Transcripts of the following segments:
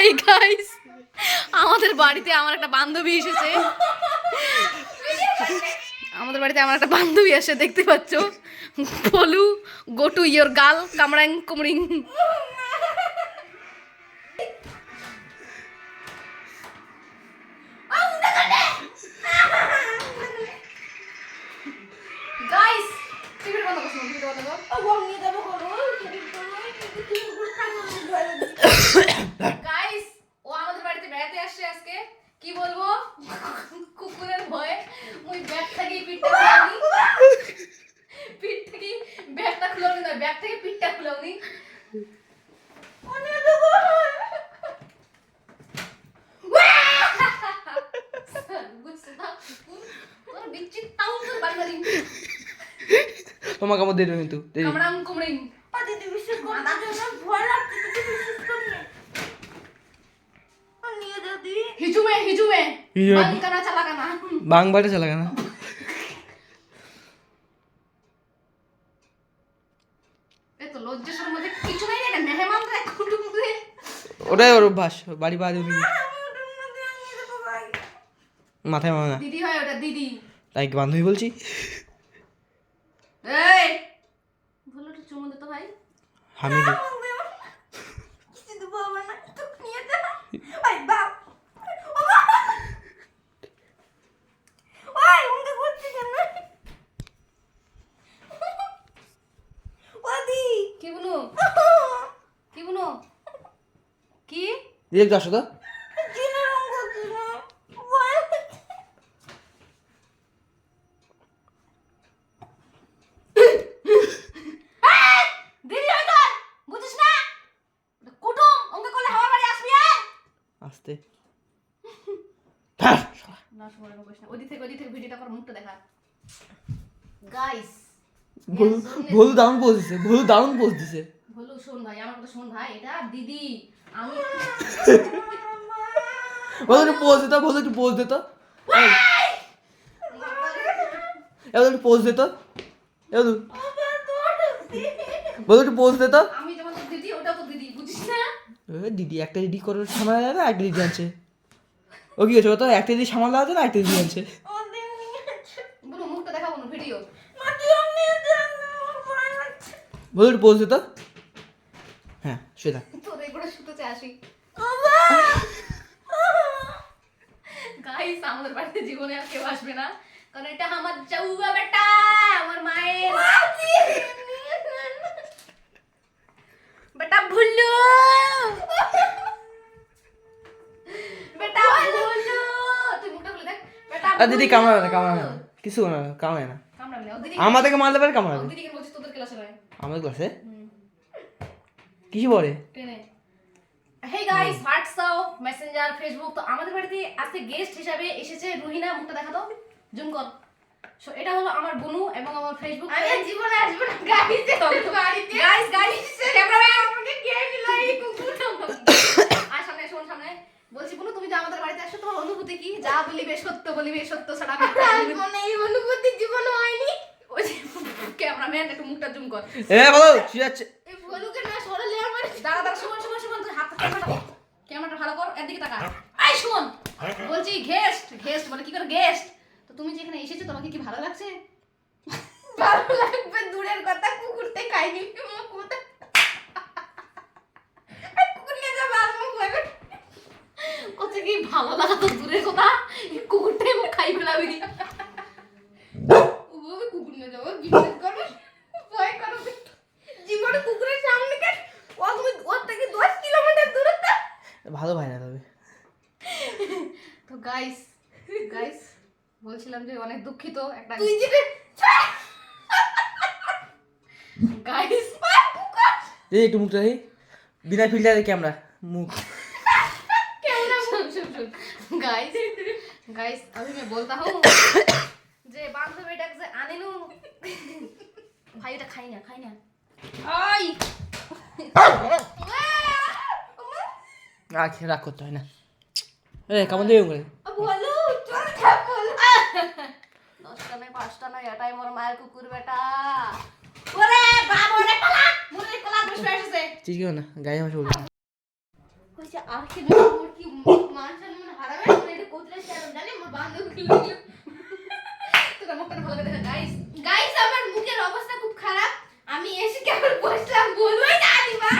এই গাইস আমাদের বাড়িতে আমার একটা বান্ধবী এসেছে। আমাদের বাড়িতে আমার একটা বান্ধবী আসে দেখতে পাচ্ছ। বলু গো টু ইয়োর গাল কামড়াং কুমড়িং করো। গাইস ও আমাদের বাড়িতে বেড়াতে আসছে আজকে। কি বলব? কুকুরের ভয়ে মুই ব্যাগ থেকে পিঠটা খুলাওনি পিঠ থেকে ব্যাগটা খুলাওনি না ব্যাগ থেকে পিঠটা খুলাওনি বুঝছ না? কুকুর তোর বিচ্ছিত তাও তোর বাড়ি তোমাকে কিন্তু দেরি কামড়াং কুমড়িং হিজুমে। বাংকানা চালাকানা বাংবাটা চালা কেন। এ তো লজ্জার মধ্যে কিছু নাই রে মেহমান রে কুটুম রে। ওটাই ওর অভ্যাস বাড়ি বাদ মাথায় মামা দিদি হয় ওটা দিদি। তাই কি বান্ধবী বলছি? এই! একটু চুমু দে তো ভাই। আমি দি কি বলু কি বলু কি ডিরেক্ট আসো তো দিদি হয় তোর বুঝিস না ওটা কুটুম ওকে করলে আমার বাড়ি আসবি আয় আসতে না সময় বলিস না ওদিক থেকে ওদিক থেকে ভিডিওটা কর মুখটা দেখা গাইস ভুল ভুল দারুণ পোজ দিছে, ভুল দারুণ পোজ দিছে। বলু শোন ভাই, আমার কথা শোন ভাই, এটা দিদি। বলো একটু পোজ দিত বলো একটু পোজ দিত। এবার একটু পোজ দিত। এবার বলো একটু পোজ দিত। দিদি একটা দিদি করে সামাল যায় না একটা দিদি আনছে। ও কি হয়েছে তো? একটা দিদি সামাল দেওয়া না একটা দিদি আনছে। বলু একটু পোজ দিত। হ্যাঁ শুয়ে থাক তোর এগুলো শুতেছে আসি গাইস আমাদের বাড়িতে জীবনে আর কেউ আসবে না। কারণ এটা আমার চৌবা বেটা! আমার মায়ের। বেটা ভুল্লু বেটা ভুল্লু তুই মুখটা খুলে দেখ। বেটা দিদি। কামড়াবে না কামড়াবে না। কিছু না কামড়াবে না। আমাদেরকে মারলে পারে কামড়াবে। ও দিদিকে বলছি তোদের ক্লাসে আমাদের ক্লাসে? কিছু বলে hey guys WhatsApp Messenger Facebook তো আমাদের বাড়িতে আজকে গেস্ট হিসাবে এসেছে রুহিনা মুখটা দেখা দাও জুম কর। সো এটা হলো আমার বনু এবং আমার ফেসবুক আমি জীবনে আসব না গাড়িতে বাড়িতে। গাইস গাইস ক্যামেরাম্যান আমাকে কে নিল এই কুকুর? আর সামনে শোন সামনে। বলছি বনু তুমি যে আমাদের বাড়িতে আসছো তোমার অনুভূতি কি? যা বলিবে সত্য বলিবে সত্য ছাড়া মিথ্যা বলিবে না। আসব এই অনুভূতি জীবনে হয়নি। ওই ক্যামেরাম্যান একটু মুখটা জুম কর। এ বলো যাচ্ছে এই বলুকে না সরালে আমার দাঁড়া দাঁড়া শুন শুন শুন তুই হাত ক্যামেরাটা ভালো কর এদিকে তাকা আই শুন বলছি গেস্ট গেস্ট মানে কি করে গেস্ট তো তুমি যেখানে এসেছ তোমাকে কি ভালো লাগছে? ভালো লাগবে দূরের কথা কুকুরতে খাইনি কুকুরতে কুকুর নিয়ে যাবে আর মুখ কি ভালো লাগা তো দূরের কথা কুকুরটাই মুখ খাই ফেলাবি ওভাবে কুকুর নিয়ে যাব বিপদ করবে ভয় করবে জীবনে কুকুরের সামনে কাট ও তুমি ওর থেকে দশ কিলোমিটার দূরত্ব ভালো ভাই না তবে তো গাইস গাইস বলছিলাম যে অনেক দুঃখিত একটা তুই যেটা গাইস এই একটু মুখটা এই বিনা ফিল্টারে ক্যামেরা মুখ सुन सुन सुन गाइस गाइस अभी मैं बोलता हूँ যে বান্ধবী এটাকে যে আনিনু ভাই এটা খাই না খাই না আই আর খেয়ে রাগ করতে হয় না এ কেমন দেবে করে বলো চল খাবো দশটা নয় পাঁচটা নয় এটাই মোর মায়ের কুকুর বেটা। ওরে বাবা ওরে পালা! মোরে পালা বসে আসছে। ঠিক কেউ না গায়ে ভাষা বলব। কইছে আর কি মোর কি মান সম্মান হারাবে? এটা কোতলে শেয়ার জানি মোর বান্ধবী তোরা মুখটা ভালো করে গাইস আমার মুখের অবস্থা খুব খারাপ আমি এসে কেমন বসলাম বলবোই না আলিমা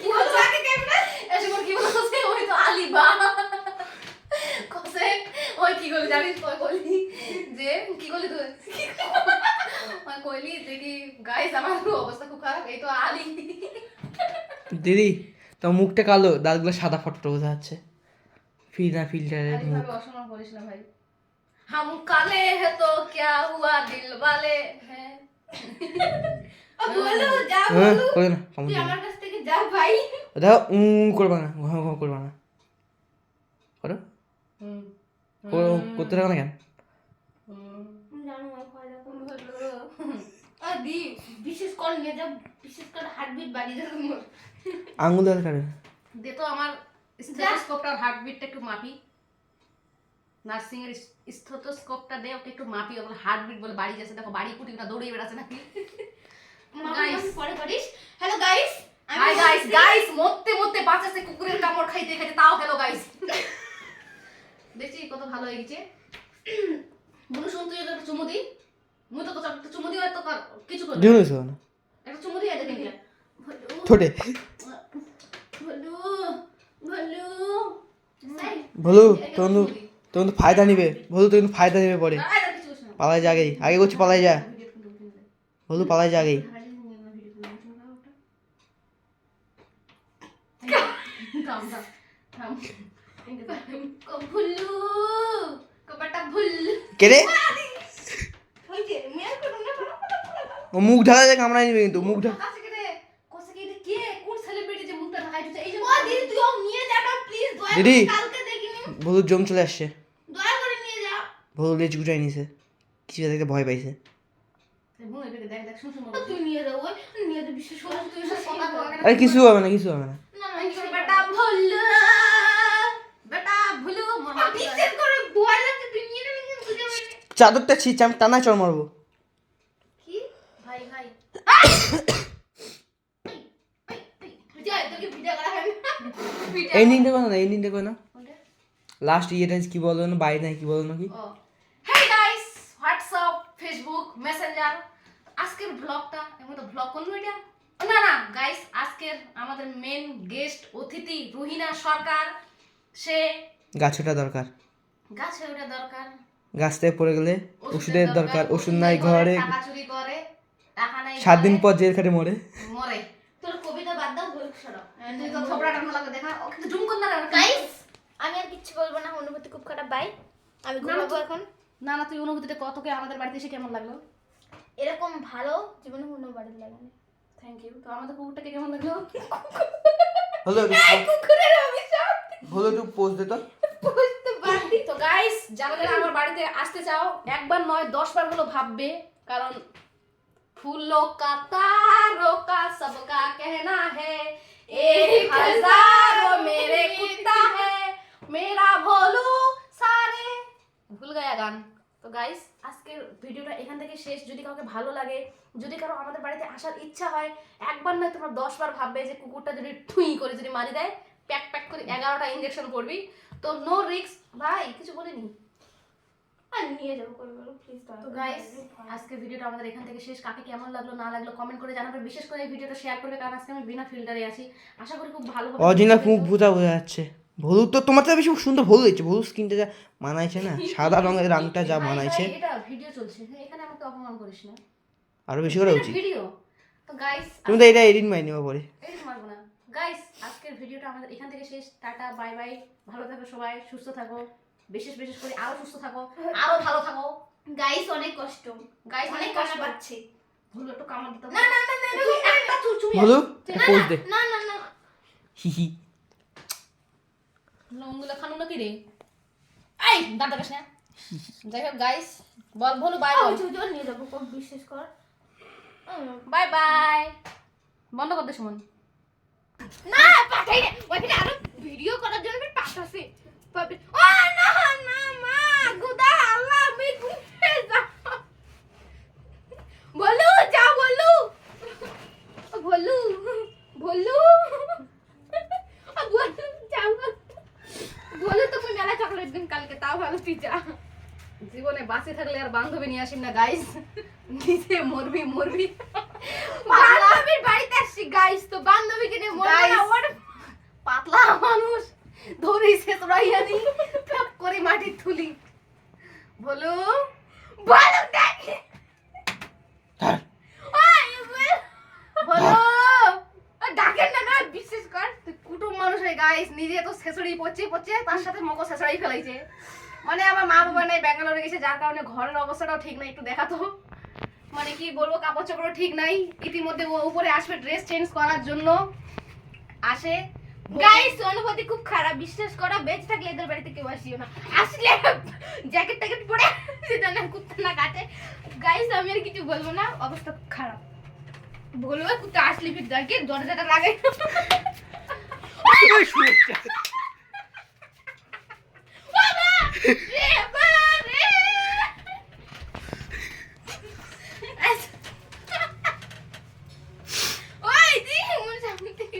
কি বলব আগে ক্যামেরা এসে মোর কি বলছে ওই তো আলিবা কসে ওই কি করলি জানিস ওই কইলি যে কি করলি তুই ওই কইলি যে কি গাইস আমার অবস্থা খুব খারাপ এই তো আলি দিদি তো মুখটা কালো দাঁতগুলো সাদা ফটফট বোঝা যাচ্ছে। ফিনা ফিল্টারের মুখ। ভাই। হাম কালে হে তো ক্যা হুয়া দিল বালে। হ্যাঁ। হে বলো যা হ্যাঁ, বলো। কই না তুই আমার কাছ থেকে যা ভাই। দাও উ করবা না ঘ ঘ করবা না। করো। হুম। করতে থাকো না কেন? দি বিশেষ করে নিয়ে বিশেষ করে হার্টবিট বাড়িয়ে যাবে মোর আঙুল ধরে দে তো আমার স্টেথোস্কোপটার হার্টবিটটা একটু মাপি। নার্সিং এর স্টেথোস্কোপটা দে ওকে একটু মাপি ওগুলো হার্টবিট বলে বাড়ি যাচ্ছে দেখো বাড়ি কুটি না দৌড়িয়ে বেড়াচ্ছে নাকি। গাইস পরে করিস hello guys hi guys guys মরতে মরতে বাঁচাছে কুকুরের কামড় খাইতে খাইতে তাও হ্যালো গাইস দেখছি কত ভালো হয়ে গেছে। মনু শুন তুই একটা চুমু দি। একটা চুমু দিও তো ভলু ভলু তখন তখন ফায়দা নিবে। বলো তো কিন্তু ফায়দা নেবে পরে। পালাই যা আগেই আগে করছি পালাই যা। বলো পালাই যা আগেই ভুল্লু কপাটা ভুল কে রে ওই যে মেয়ার করো না ও মুখ ঢাকা যায় কামড়াই নিবে কিন্তু মুখ ঢাকা ও দিদি তুই ও নিয়ে যা না প্লিজ দয়া দিদি। কালকে দেখিনি। বলুর জম চলে আসছে। দয়া করে নিয়ে যা। বলু লেজ গুটাই নিছে। কিছু দেখে ভয় পাইছে। তুই নিয়ে যাও ওই নিয়ে যা বিশেষ করে তুই সব কথা বল আরে কিছু হবে না কিছু হবে না। দয়া চাদরটা ছিঁচে আমি টানা চড় মারবো। করে না লাস্ট ইয়েটা কি বলো না বাইরে নাই কি বলো hey guys WhatsApp Facebook Messenger আজকের ব্লগটা এমন তো ব্লগ এটা? না না গাইস আজকের আমাদের মেন গেস্ট অতিথি রুহিনা সরকার সে গাছটা দরকার। গাছে ওটা দরকার। গাছ থেকে পড়ে গেলে ওষুধের দরকার ওষুধ নাই ঘরে। টাকা চুরি করে। টাকা নাই সাত দিন পর জেল খাটে মরে। মরে। তোর কবিতা বাদ দাও সরো তুই তো লাগবে দেখা। ও কিন্তু জুম কর না গাইস আমি আর কিচ্ছু বলব না অনুভূতি খুব খারাপ বাই আমি ঘুমাবো তুই- এখন। না না তুই অনুভূতিটা কতকে আমাদের বাড়িতে এসে কেমন লাগল? এরকম ভালো জীবনে কোনো বাড়ি লাগে না থ্যাংক ইউ তো আমাদের কুকুরটাকে কেমন লাগল? হলো কুকুরের অভিশাপ। হলো একটু পোস্ট দে তো। তো গাইস যারা যারা আমার বাড়িতে আসতে চাও একবার নয় দশ বার হলো ভাববে কারণ फूलों का तारों का सबका कहना है एक हजारों मेरे कुत्ता है। मेरा भोलू सारे। ভুল গায়া গান তো গাইস আজকের ভিডিওটা এখান থেকে শেষ। যদি কাউকে ভালো লাগে যদি কারও আমাদের বাড়িতে আসার ইচ্ছা হয় একবার না তোমরা দশবার ভাববে যে কুকুরটা যদি ঠুঁই করে যদি মারি দেয় প্যাক প্যাক করে এগারোটা ইঞ্জেকশন করবি। তো নো রিক্স ভাই কিছু বলিনি। আর নিয়ে যাব করে বলো প্লিজ তো গাইস আজকে ভিডিওটা আমাদের এখান থেকে শেষ। কাকে কেমন লাগল না লাগল কমেন্ট করে জানাবে বিশেষ করে এই ভিডিওটা শেয়ার করবে কারণ আজকে আমি বিনা ফিল্টারে আছি। আশা করি খুব ভালো অরিজিনাল মুখ ভূতা বোঝা যাচ্ছে। ভলু তো তোমার তো বেশি সুন্দর ভলু হয়েছে। ভলু স্কিনটা যা মানাইছে না। সাদা রঙের রংটা যা মানাইছে। এটা ভিডিও চলছে। হ্যাঁ, এখানে আমাকে অপমান করিস না। আরও বেশি করা উচিত ভিডিও তো গাইস তুমি তো এটা এডিট মাই নেওয়া পরে এই মারবো না। গাইস আজকের ভিডিওটা আমাদের এখান থেকে শেষ। টাটা বাই বাই ভালো থাকো সবাই সুস্থ থাকো। বিশেষ বিশেষ করে আরও সুস্থ থাকো আরও ভালো থাকো। গাইস অনেক কষ্ট। গাইস অনেক কষ্ট। পাচ্ছি ভুল একটু কামড় দিতে না না না না একটা চুল চুমি ভলু পোস্ট দে। না না না। হি হি। লঙ্গুলা খানু নাকি রে? এই দাঁত দেখাস না। যাই হোক গাইস বল বলো বাই ওই বল। যে, ওই নিয়ে যাব খুব বিশ্বাস কর। বাই বাই বন্ধ করতে সুমন না পাঠাই না। ওইখানে আরও ভিডিও করার জন্য পাঠাছি। পাবে। ও না না মা গুদা আল্লাহ আমি ঘুমিয়ে যাব। বলু যা বলু। বলু বলু। তুমি মেলা চকলেট দিন কালকে তাও ভালো পিজা। জীবনে বাঁচে থাকলে আর বান্ধবী নিয়ে আসিম না গাইস নিজে মরবি মরবি। বান্ধবীর বাড়িতে আসছি গাইস তো বান্ধবীকে নিয়ে মরবি না সে তোরাইয়া দি ফ্যাপ করে মাটি তুলি। বলো? ভালো দেখে। বল। বলো? ডাকেন না না বিশেষ কর। তুই কুটুম মানুষ হয়ে গাইস নিজে তো ছেঁচড়ি পচে পচে তার সাথে মগজ ছেঁচড়াই ফেলাইছে। মানে আমার মা বাবা নেই ব্যাঙ্গালোরে গেছে যার কারণে ঘরের অবস্থাটাও ঠিক নাই একটু দেখাতো। মানে কি বলব কাপড় চোপড় ঠিক নাই। ইতিমধ্যে ও উপরে আসবে ড্রেস চেঞ্জ করার জন্য। আসে গাইস অনুভূতি খুব খারাপ। বিশ্বাস করা বেঁচে থাকলে এদের বাড়িতে কেউ আসিও না। আসলে জ্যাকেট ট্যাকেট পরে সেটা না কুত্তা না কাটে। গাইস আমি আর কিছু বলব না। অবস্থা খুব খারাপ। বলব কুত্তা আসলে ফির দেখে দরজাটা লাগাই বাবা রে বাবা রে ওই দি মোর সামনে থেকে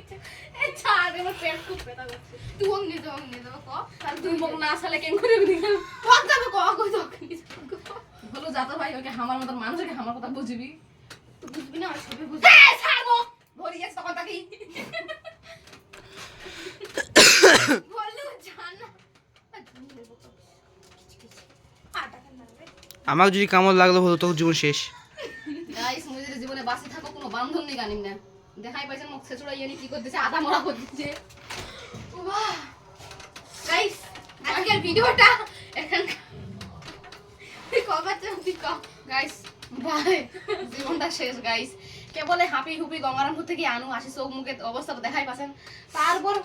এ ছাড় আমার পেট খুব ব্যথা করছে তুই অঙ্গে যাও অঙ্গে যাও ক আর তুই মুখ না আসালে কেন করে দিলাম কত যাবে ক কই যাও বলো যাতো ভাই ওকে আমার মতন মানুষকে আমার কথা বুঝবি? তুই বুঝবি না আর সবে বুঝবি। এ ছাড়বো। ভরি বললু জানা যদি কামড় লাগল হলো তখন জীবন শেষ। গাইস মুই জীবনে বাঁচে থাকো কোনো বান্ধব নেই গানিম না। দেখাই পাইছেন মুখ ছেচুড়া ইয়ে কি করতেছে আধা মরা করতেছে। গাইস আজকের ভিডিওটা এখান তুই কবার তুই ক গাইস ভাই জীবনটা শেষ গাইস হাঁপি হুপি থেকে আনু আসি, চোখ মুখে দেখাই পাচ্ছেন। তারপর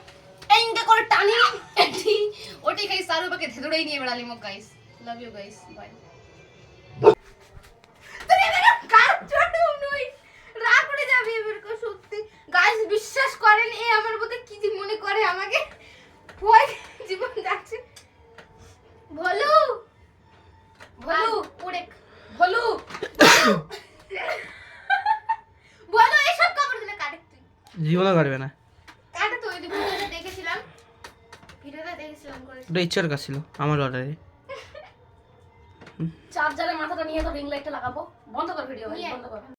করে টানি, এটি, ওটি খাই সারু পাকে ধেদড়েই নিয়ে বেড়ালি মোক guys love you guys bye যাবি সত্যি। গাইস বিশ্বাস এ আমার মধ্যে কি মনে করে আমাকে ওই জীবন যাচ্ছে বলু ভলু ওরে ভলু বলো এসব কাপড় দিলে কাটে তুই জীবনও কাটবে না কাটে তো ওই যে ভিডিওটা দেখেছিলাম ভিডিওটা দেখেছিলাম করে ওটা ইচ্ছার কাজ ছিল আমার অর্ডারে চার্জারে মাথাটা নিয়ে তো রিং লাইটটা লাগাবো। বন্ধ কর ভিডিও বন্ধ কর।